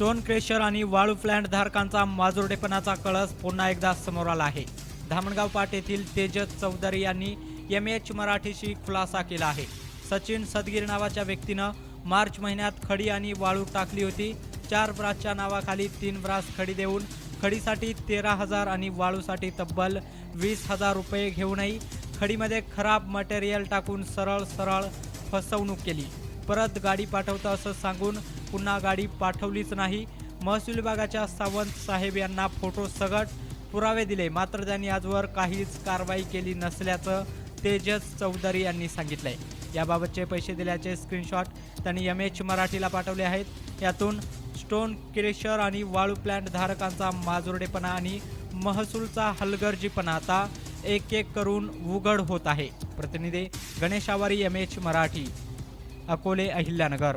Stone crusher आणि वाळू plant धारकांचा माजुरडेपणाचा कळस पुन्हा एकदा समोर आला आहे. धामणगाव पाट येथील तेजस चौधरी यांनी एम एच मराठीशी खुलासा केला आहे. सचिन सदगीर नावाच्या व्यक्तीनं मार्च महिन्यात खडी आणि वाळू टाकली होती. चार ब्रासच्या नावाखाली तीन ब्रास खडी देऊन खडीसाठी तेरा हजार आणि वाळूसाठी तब्बल वीस हजार रुपये घेऊनही खडीमध्ये खराब मटेरियल टाकून सरळ सरळ फसवणूक केली. परत गाडी पाठवतं असं सांगून पुन्हा गाडी पाठवलीच नाही. महसूल विभागाच्या सावंत साहेब यांना फोटो सगट पुरावे दिले. मात्र त्यांनी आजवर काहीच कारवाई केली नसल्याचं तेजस चौधरी यांनी सांगितलंय. याबाबतचे पैसे दिल्याचे स्क्रीनशॉट त्यांनी एम एच मराठीला पाठवले आहेत. यातून स्टोन क्रेशर आणि वाळू प्लॅन्ट धारकांचा माजुरडेपणा आणि महसूलचा हलगर्जीपणा आता एक एक करून उघड होत आहे. प्रतिनिधी गणेश आवारी एम एच मराठी. अकोले अहिल्यानगर.